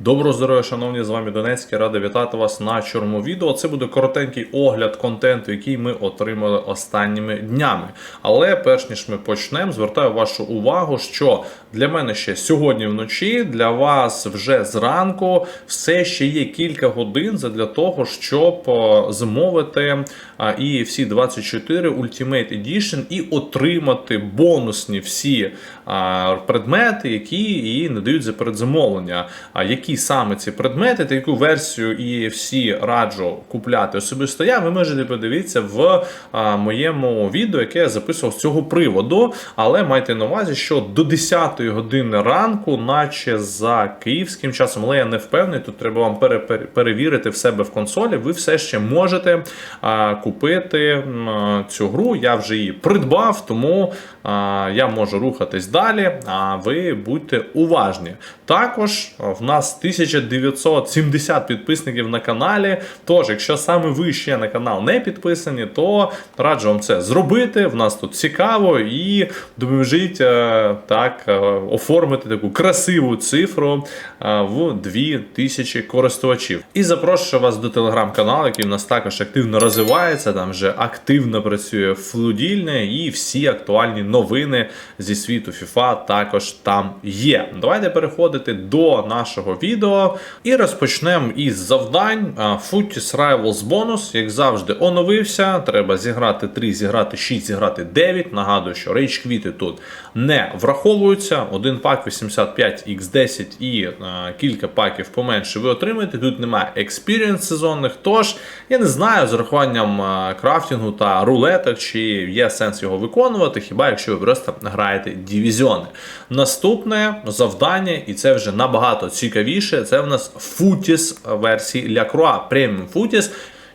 Доброго здоров'я, шановні, з вами Донецький. Радий вітати вас на чорному відео. Це буде коротенький огляд контенту, який ми отримали останніми днями. Але перш ніж ми почнемо, звертаю вашу увагу, що для мене ще сьогодні вночі, для вас вже зранку все ще є кілька годин для того, щоб е, замовити а, EFC 24 Ultimate Edition і отримати бонусні всі предмети, які її надають за передзамовлення. А які саме ці предмети та яку версію EFC раджу купляти особисто я, ви можете подивитися в моєму відео, яке я записував з цього приводу. Але майте на увазі, що до 10 години ранку, наче за київським часом, але я не впевнений, тут треба вам пере- пере- перевірити в себе в консолі. Ви все ще можете купити цю гру. Я вже її придбав, тому я можу рухатись далі. А ви будьте уважні. Також в нас 1970 підписників на каналі. Тож, якщо саме ви ще на канал не підписані, то раджу вам це зробити. В нас тут цікаво і допоможіть е, так е, оформити таку красиву цифру е, в 2000 користувачів. І запрошую вас до телеграм-каналу, який в нас також активно розвивається. Там вже активно працює флудільне і всі актуальні новини зі світу FIFA також там є. Давайте переходити до нашого відео і розпочнемо із завдань. А, Footies Rivals бонус, як завжди, оновився. Треба зіграти 3, зіграти 6, зіграти 9. Нагадую, що рейдж квіти тут не враховуються. Один пак 85x10 і е, кілька паків поменше ви отримаєте. Тут немає експірієнс сезонних. Тож я не знаю з урахуванням крафтингу та рулеток, чи є сенс його виконувати, хіба якщо ви просто граєте дивізіони. Наступне завдання, і це вже набагато цікавіше. Це в нас Футіс версії для Круа преміум Футіс.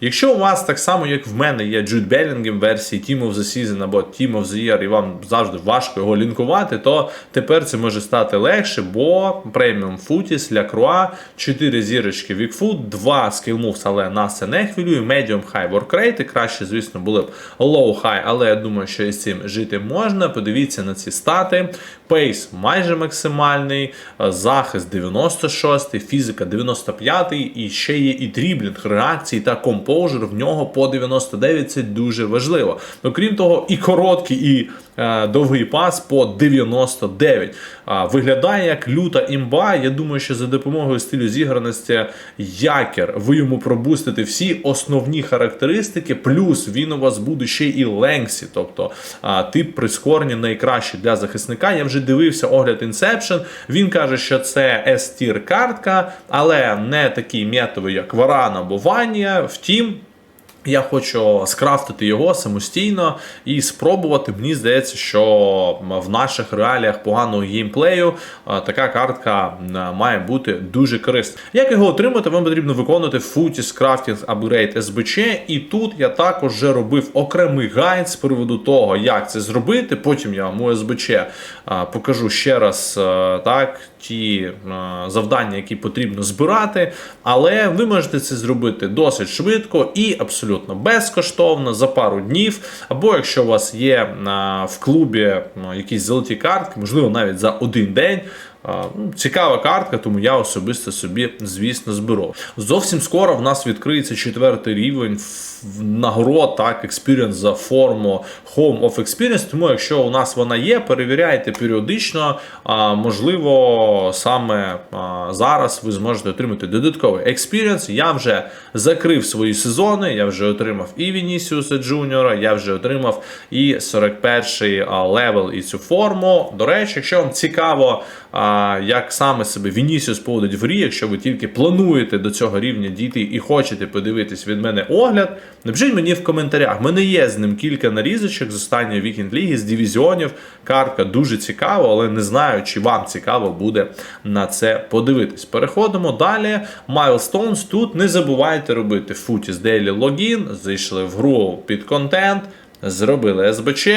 Якщо у вас так само, як в мене, є Джуд Белінгем версії Team of the Season або Team of the Year, і вам завжди важко його лінкувати, то тепер це може стати легше, бо преміум Футіс для Круа, 4 зірочки Вікфут, 2 скіл moves, але нас це не хвилює, High Work Rate, краще, звісно, були б High, але я думаю, що із цим жити можна. Подивіться на ці стати. Пейс майже максимальний, захист 96, фізика 95 і ще є і дріблінг, реакції та композер в нього по 99, це дуже важливо. Окрім того, і короткі, і довгий пас по 99. Виглядає як люта імба. Я думаю, що за допомогою стилю зіграності якер ви йому пробустите всі основні характеристики, плюс він у вас буде ще і ленгсі, тобто тип прискорення найкращий для захисника. Я вже дивився огляд Inception. Він каже, що це S-тір картка, але не такий метовий, як Варан або Ванія. Втім. Я хочу скрафтити його самостійно і спробувати. Мені здається, що в наших реаліях поганого геймплею така картка має бути дуже корисна. Як його отримати, вам потрібно виконувати Footies Crafting Upgrade SBC. І тут я також вже робив окремий гайд з приводу того, як це зробити. Потім я вам у е, покажу ще раз так. Ті завдання, які потрібно збирати, але ви можете це зробити досить швидко і абсолютно безкоштовно за пару днів. Або якщо у вас є в клубі якісь золоті картки, можливо, навіть за один день. Ну, Цікава картка, тому я особисто собі, звісно, зберу. Зовсім скоро в нас відкриється четвертий рівень нагород, так, Experience за форму Home of Experience. Тому, якщо у нас вона є, перевіряйте періодично. Можливо, саме зараз ви зможете отримати додатковий Experience. Я вже закрив свої сезони, я вже отримав і Вінісіуса Джуніора, я вже отримав і 41-й левел і цю форму. До речі, якщо вам цікаво, як саме себе Вінісіус поводить в грі, якщо ви тільки плануєте до цього рівня дійти і хочете подивитись від мене огляд, напишіть мені в коментарях. У мене є з ним кілька нарізочок з останньої вікенд ліги, з дивізіонів. Картка дуже цікава, але не знаю, чи вам цікаво буде на це подивитись. Переходимо далі. Milestones. Тут не забувайте робити Footies Daily Login, зайшли в гру під контент, зробили СБЧ.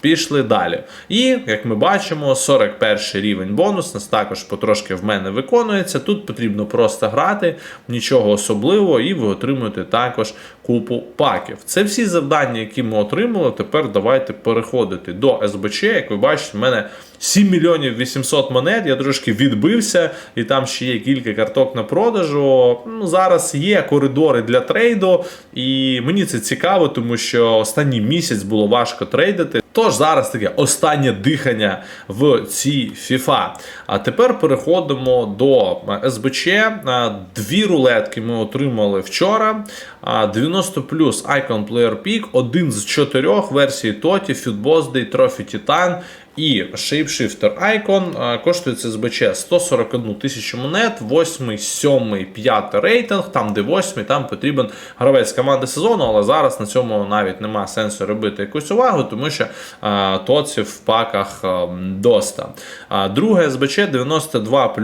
Пішли далі. І, як ми бачимо, 41 рівень бонус нас також потрошки в мене виконується. Тут потрібно просто грати, нічого особливого, і ви отримуєте також купу паків. Це всі завдання, які ми отримали. Тепер давайте переходити до СБЧ. Як ви бачите, в мене 7 мільйонів 800 монет. Я трошки відбився, і там ще є кілька карток на продажу. Ну, зараз є коридори для трейду, і мені це цікаво, тому що останній місяць було важко трейдити. Тож зараз таке останнє дихання в цій FIFA. А тепер переходимо до е, СБЧ. Дві рулетки ми отримали вчора. 90 плюс Icon Player Peak, один з чотирьох версій Тоті, Futbosday, Трофі Titan і Shapeshifter Icon. А, Коштує це СБЧ 141 тисячу монет, 8, 7, 5 рейтинг, там де 8, там потрібен гравець команди сезону, але зараз на цьому навіть немає сенсу робити якусь увагу, тому що а, тоці в паках а, доста. А, друге СБЧ 92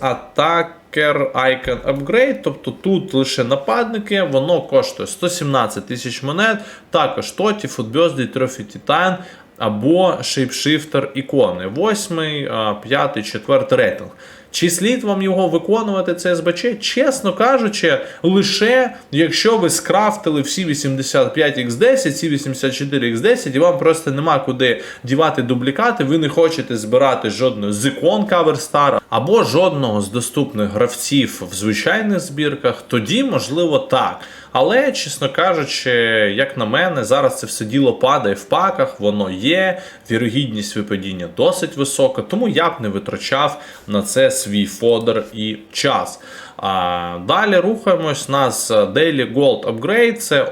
атак. Icon Upgrade, тобто тут лише нападники, воно коштує 117 тисяч монет, також Тоті, Footbirthday, Trophy Titan або Shapeshifter ікони. 8, 5, 4 рейтинг. Чи слід вам його виконувати, це СБЧ? Чесно кажучи, лише якщо ви скрафтили всі 85X10, ці 84X10, і вам просто нема куди дівати дублікати, ви не хочете збирати жодного з ікон Coverstar або жодного з доступних гравців в звичайних збірках, тоді можливо так. Але, чесно кажучи, як на мене, зараз це все діло падає в паках, воно є, вірогідність випадіння досить висока, тому я б не витрачав на це свій фодер і час. А, Далі рухаємось. У нас Daily Gold Upgrade. Це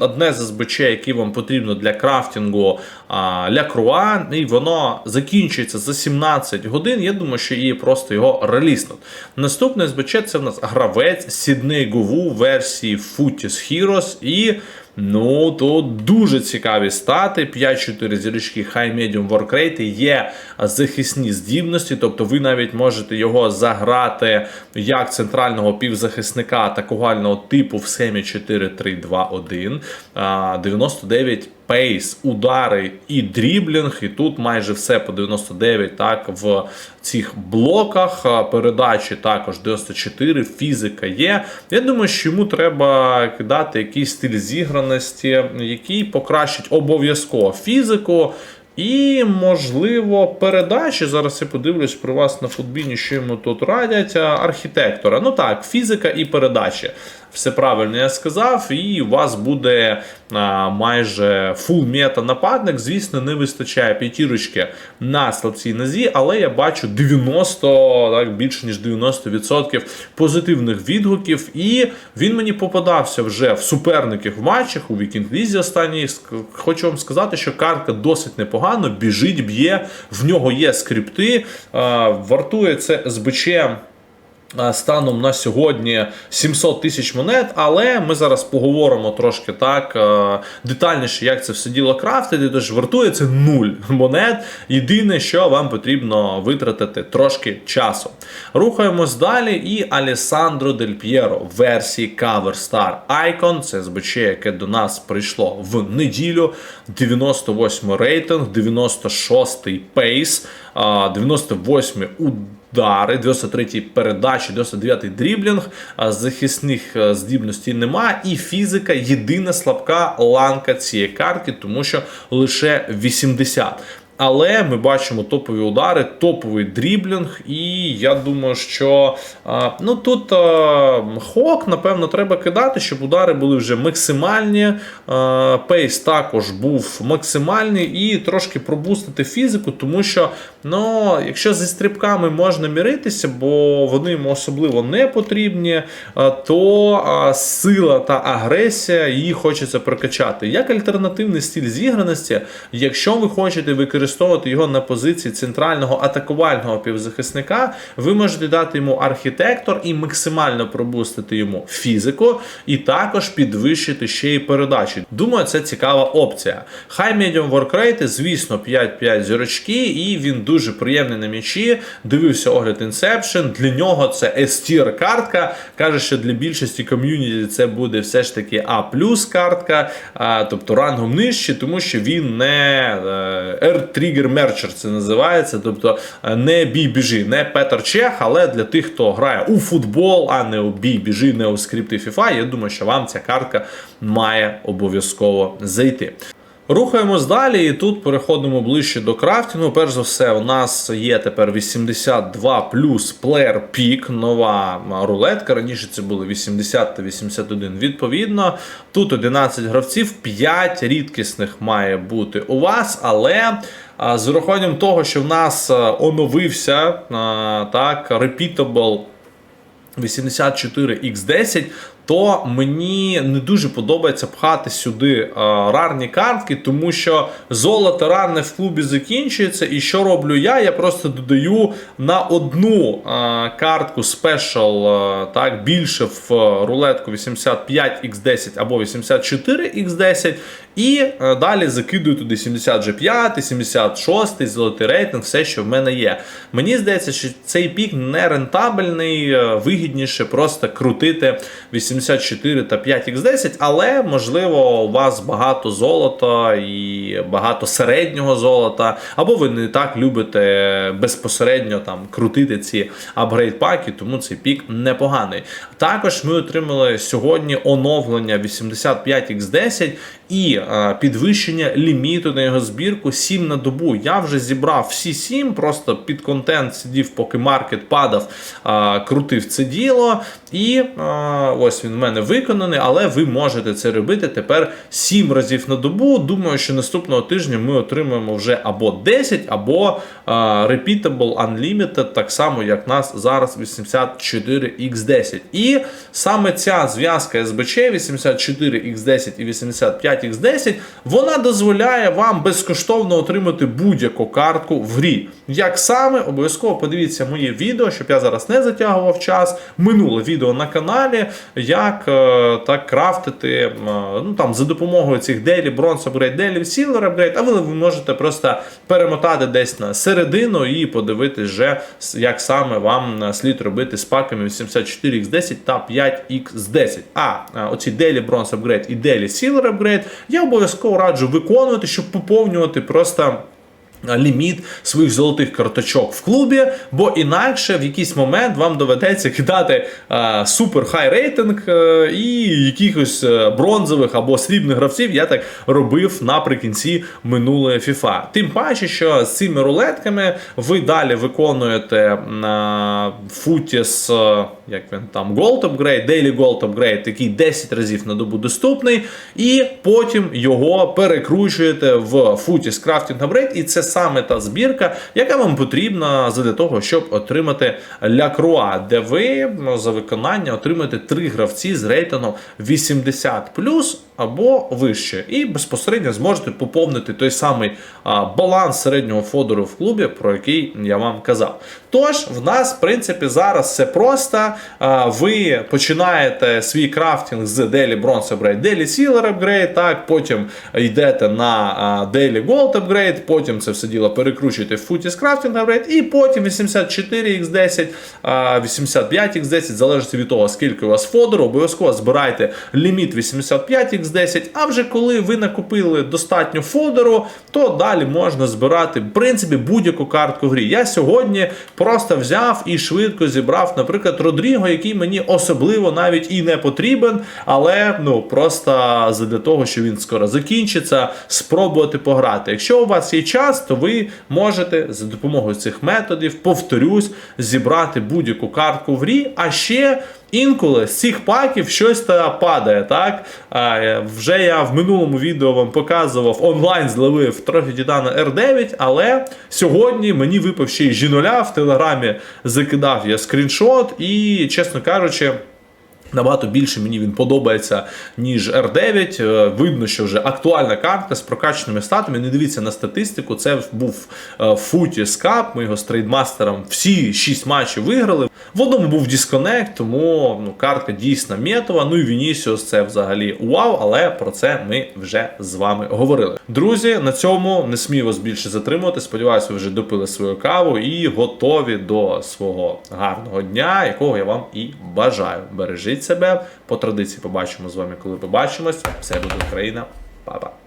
одне з СБЧ, які вам потрібно для крафтингу а, Ля Круа, і воно закінчується за 17 годин. Я думаю, що її просто його реліснуть. Наступне СБЧ це в нас гравець Сідней Гову версії Footies Heroes. І Ну, тут дуже цікаві стати. 5-4 зірочки High Medium Work Rate, є захисні здібності, тобто ви навіть можете його заграти як центрального півзахисника атакувального типу в схемі 4-3-2-1. 99 пейс, удари і дріблінг. І тут майже все по 99, так, в цих блоках. Передачі також 94, фізика є. Я думаю, що йому треба кидати якийсь стиль зіграності, який покращить обов'язково фізику. І, можливо, передачі. Зараз я подивлюсь при вас на футбіні, що йому тут радять. Архітектора. Ну так, фізика і передачі. Все правильно я сказав, і у вас буде а, майже фул мета нападник. Звісно, не вистачає п'ятірочки на слабцій нозі, але я бачу 90, так, більше ніж 90% позитивних відгуків. І він мені попадався вже в суперників в матчах у Вікінд Лізі останній. Хочу вам сказати, що картка досить непогано, біжить, б'є, в нього є скрипти, а, вартує це СБЧ. Станом на сьогодні 700 тисяч монет, але ми зараз поговоримо трошки так детальніше, як це все діло крафтити. Тож вартує це 0 монет. Єдине, що вам потрібно витратити трошки часу. Рухаємось далі. І Алесандро Дель П'єро версії Cover Star Icon. Це СБЧ, яке до нас прийшло в неділю. 98 рейтинг, 96 пейс, 98 удар удари, 93-й передачі, 99-й дріблінг, захисних здібностей нема. І фізика єдина слабка ланка цієї картки, тому що лише 80. Але ми бачимо топові удари, топовий дріблінг, і я думаю, що ну тут а, хок, напевно, треба кидати, щоб удари були вже максимальні. Пейс також був максимальний і трошки пробустити фізику, тому що ну, якщо зі стрибками можна міритися, бо вони йому особливо не потрібні, то сила та агресія її хочеться прокачати. Як альтернативний стиль зіграності, якщо ви хочете використовувати його на позиції центрального атакувального півзахисника, ви можете дати йому архітектор і максимально пробустити йому фізику, і також підвищити ще й передачі. Думаю, це цікава опція. High Medium Work звісно, 5-5 зірочки, і він дуже приємний на м'ячі. Дивився огляд Inception. Для нього це S-tier картка. Каже, що для більшості ком'юніті це буде все ж таки А плюс картка, тобто рангом нижче, тому що він не е, R-Trigger Mercher це називається, тобто е, не бій біжи, не Петер Чех, але для тих, хто грає у футбол, а не у бій біжи, не у скрипти FIFA, я думаю, що вам ця картка має обов'язково зайти. Рухаємось далі, і тут переходимо ближче до крафтінгу. Перш за все, у нас є тепер 82 плюс Player Peak, нова рулетка. Раніше це були 80 та 81 відповідно. Тут 11 гравців, 5 рідкісних має бути у вас, але. З урахуванням того, що в нас оновився так, Repeatable 84X10, то мені не дуже подобається пхати сюди е, рарні картки, тому що золото рарне в клубі закінчується. І що роблю я? Я просто додаю на одну е, картку спешл е, так, більше в рулетку 85X10 або 84X10. І е, далі закидую туди 75, 76, золотий рейтинг, все, що в мене є. Мені здається, що цей пік не рентабельний, е, вигідніше просто крутити 84 та 5х10, але можливо у вас багато золота і багато середнього золота, або ви не так любите безпосередньо там крутити ці апгрейд паки, тому цей пік непоганий. Також ми отримали сьогодні оновлення 85х10 і е, підвищення ліміту на його збірку 7 на добу. Я вже зібрав всі 7, просто під контент сидів, поки маркет падав, е, крутив це діло. І е, ось він в мене виконаний, але ви можете це робити тепер 7 разів на добу. Думаю, що наступного тижня ми отримаємо вже або 10, або е, Repeatable Unlimited, так само, як нас зараз 84X10. І саме ця зв'язка СБЧ 84X10 і 85X10, вона дозволяє вам безкоштовно отримати будь-яку картку в грі. Як саме, обов'язково подивіться моє відео, щоб я зараз не затягував час. Минуле відео на каналі, як е, так крафтити е, ну, там, за допомогою цих Daily Bronze Upgrade, Daily Silver Upgrade, а ви, можете просто перемотати десь на середину і подивитись, вже, як саме вам е, слід робити з паками 84X10 та 5X10. А оці Daily Bronze Upgrade і Daily Silver Upgrade я обов'язково раджу виконувати, щоб поповнювати просто. Ліміт своїх золотих карточок в клубі, бо інакше в якийсь момент вам доведеться кидати е, супер хай рейтинг е, і якихось е, бронзових або срібних гравців я так робив наприкінці минулої FIFA. Тим паче, що з цими рулетками ви далі виконуєте на Футіс, е, як він там, Gold Upgrade, Daily Gold Upgrade, який 10 разів на добу доступний, і потім його перекручуєте в Footies Crafting Upgrade, і це саме та збірка, яка вам потрібна для того, щоб отримати Ля Круа, де ви ну, за виконання отримаєте три гравці з рейтингом 80 або вище, і безпосередньо зможете поповнити той самий баланс середнього фодору в клубі, про який я вам казав. Тож, в нас, в принципі, зараз все просто. Ви починаєте свій крафтинг з Daily Bronze Upgrade, Daily Silver Upgrade, так, потім йдете на Daily Gold Upgrade, потім це все діло перекручуєте в Footies Crafting Upgrade, і потім 84x10, а, 85x10, залежить від того, скільки у вас фодору, обов'язково збирайте ліміт 85x10, а вже коли ви накупили достатньо фодору, то далі можна збирати в принципі будь-яку картку в грі. Я сьогодні просто взяв і швидко зібрав, наприклад, Родріго, який мені особливо навіть і не потрібен, але ну просто для того, що він скоро закінчиться, спробувати пограти. Якщо у вас є час, то ви можете за допомогою цих методів, повторюсь, зібрати будь-яку картку в грі, а ще. Інколи з цих паків щось та падає. так? А, Вже я в минулому відео вам показував онлайн зловив трохи Титана R9, але сьогодні мені випав ще й жіноля в телеграмі закидав я скріншот, і, чесно кажучи. Набагато більше мені він подобається, ніж R9. Е, Видно, що вже актуальна картка з прокачаними статами. Не дивіться на статистику. Це був е, Футі Скап. Ми його з трейдмастером всі 6 матчів виграли. В одному був дисконект, тому ну, картка дійсно метова. Ну і Вінісіус це взагалі вау, але про це ми вже з вами говорили. Друзі, на цьому не смію вас більше затримувати. Сподіваюся, ви вже допили свою каву і готові до свого гарного дня, якого я вам і бажаю. Бережіть себе. По традиції побачимо з вами, коли побачимось. Все буде Україна. Па-па.